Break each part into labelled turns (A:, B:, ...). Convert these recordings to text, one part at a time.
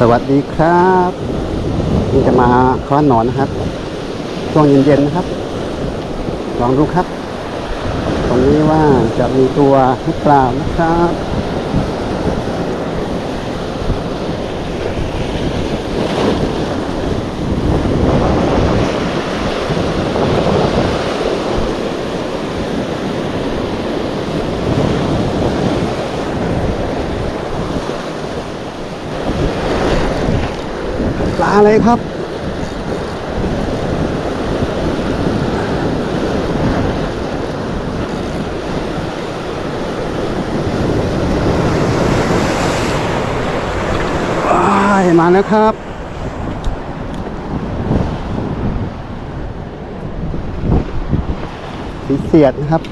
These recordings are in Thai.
A: สวัสดีครับนี่จะมาค้อนหนอนนะครับช่วงเย็นๆนะครับ ลองดูครับ ตรงนี้ว่าจะมีตัวหรือเปล่านะครับ ปลาอะไรครับว้ายมาแล้วครับสีเสียดนะครับ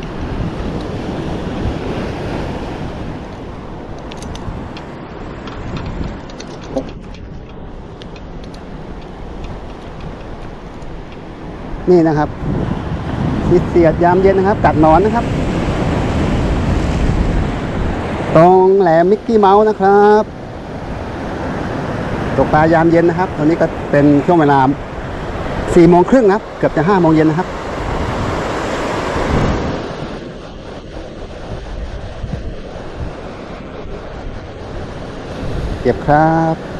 A: นี่นะครับสีเสียดยามเย็นนะครับ กัดนอนนะครับ ตรงแหลมมิกกี้เมาส์นะครับตกปลายามเย็นนะครับ ตอนนี้ก็เป็นช่วงเวลาสี่โมงครึ่งนะครับ เกือบจะห้าโมงเย็นนะครับ เก็บครับ